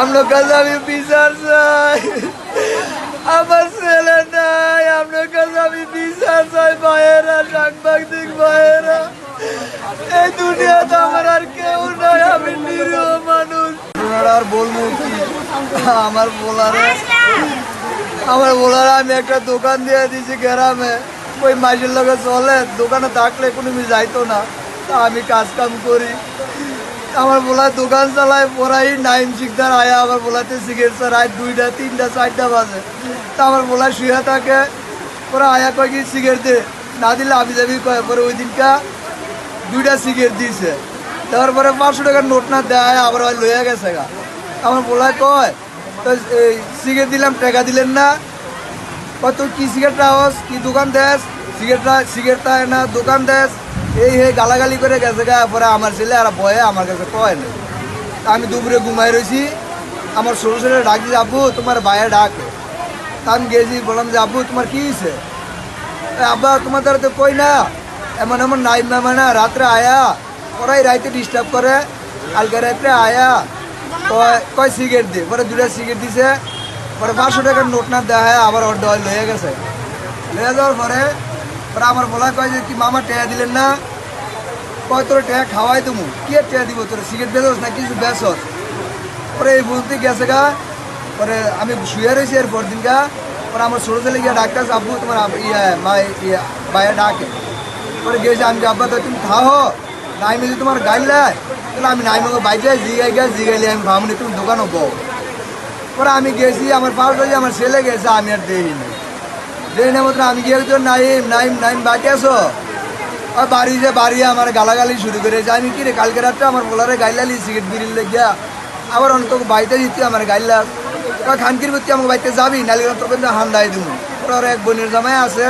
আপনার কাছে আমি বিচার চাই। আমার ছেলে নাই আপনার কাছে আমি বিচার চাই ভাইয়েরা সাংবাদিক ভাইয়েরা এই দুনিয়াতে আমার আর কেউ নাই আমি নিরীহ মানুষ। আর বলব কি? আমার বলারে আমার বলারে আমি একটা দোকান দিয়ে দিয়েছি গ্রামে। ওই মাসের লগে চলে দোকানে থাকলে কোনো যাইতো না। তা আমি কাজ কাম করি। আমার বলা দোকান চালায়, পড়াই নাইম শিকদার আয়া, আমার বলাতে সিগারেট চালায় দুইটা, তিনটা, চারটা বাজে। তা আমার বলা শুয়ে থাকে, পরে আয়া কয় কি সিগারেট দে? না দিলে আমি যাবি কয়? পরে ওই দিনটা দুইটা সিগারেট দিয়েছে তারপরে পাঁচশো টাকার নোট না দেয়, আবার ওই লইয়া গেছে গা। আমার বলা কয়, তো সিগারেট দিলাম, টাকা দিলেন না। কত কি সিগারেট আওয়াজ কি দোকান দেস? সিগারেটটা সিগারেটটা না, দোকান দেস। এই হে গালাগালি করে গেছে গা, পরে আমার ছেলে আর ভয়ে আমার কাছে কয় না আমি দুপুরে ঘুমাই রয়েছি আমার ছোটো ছেলে ডাক আব্বু, তোমার ভাইয়ের ডাক। তা আমি গেছি, বললাম যে, আব্বু, তোমার কি হয়েছে আব্বা, তোমার দ্বারা তো কই না। এমন এমন নামে না রাত্রে আয়া, ওরাই রাইতে ডিস্টার্ব করে কালকে রাত্রে আয়া, কয় কয় সিগারেট দে পরে দুটা সিগারেট দিছে, পরে পাঁচশো টাকার নোট না দেওয়া হয় আবার ওর ডয় লয়ে গেছে। লয়ে যাওয়ার পরে পরে আমার বলা কয় যে, কি মামা টেয়া দিলেন না? কয় তোর টেয়া খাওয়াই তুমি কি আর টেয়া দিব তোর? সিগারেট বেচস না কিছু বেচস পরে এই বলতে গেছে গা। পরে আমি শুয়ে রয়েছি এর পর দিন গা। পরে আমার ছোটো ছেলে গিয়ে ডাক্তার আব্বু তোমার ইয়ে মা ইয়ে বাইরে ডাকে। পরে গেছে, আমি আব্বা তো তুমি খাও নাইমে যদি তোমার গাইলায় তাহলে আমি নাইমে বাইরে জিগাই গিয়ে জিগাইলে আমি ভাবনি তুমি দোকানও বউ পরে আমি গেছি, আমার পাউডার দিয়ে আমার ছেলে গেছে, আমি আর দেইনি দেই না মাত্র আমি গিয়ে নাইম নাইম নাইম বাকি আসো আর বাড়ি যে বাড়ি আমার গালাগালি শুরু করেছে আমি কি রে, কালকে রাত্রে আমার বলারে গাইলালি সিগারেট বিড়ির গিয়া আবার অন্ত বাড়িতে দিতে আমার গাইলা। ওরা খানকির প্রতি আমার বাড়িতে যাবি নালি তোকে হান্দাই দিব। ওরা ওর এক বোনের জামাই আছে,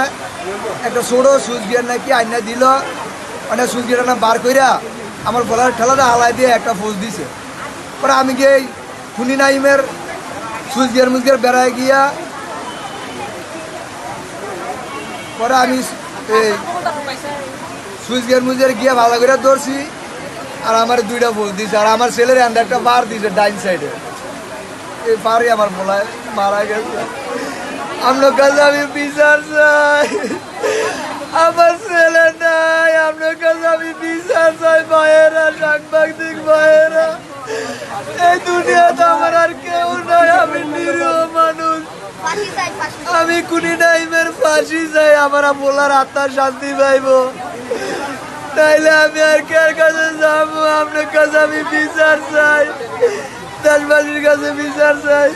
একটা ছোটো সুইচ গিয়ার নাকি আইনা দিল। মানে সুইচ গিয়ার না বার কইরা আমার বলার ঠেলাটা হালাই দিয়ে একটা ফোজ দিছে। পরে আমি গিয়ে খুনি নাইমের সুইচ গিয়ার মুচ গিয়ার বেড়ায় গিয়া পরে আমি এই সুইচ গিয়ার মুজের গিয়ে ভালো করে ধরছি আর আমার দুইটা ফুল দিছে আর আমার ছেলের আন্দা একটা বার দিছে ডাইন সাইডে। এই পারে আমার বলায় মারা গেছে। আপনার কাছে আমি বিচার চাই আমার ছেলে নাই আপনার কাছে আমি বিচার চাই ভাইয়েরা সাংবাদিক ভাইয়েরা এই দুনিয়াতে আমার আর কেউ নাই আমি নিরীহ মানুষ। আমি কুনি নাইমের ফাঁসি চাই আমার বলার আত্মার শান্তি পাইবো। তাইলে আমি আর কার কাছে যাব? আপনার কাছে আমি বিচার চাই। দেশবাসীর কাছে বিচার চাই।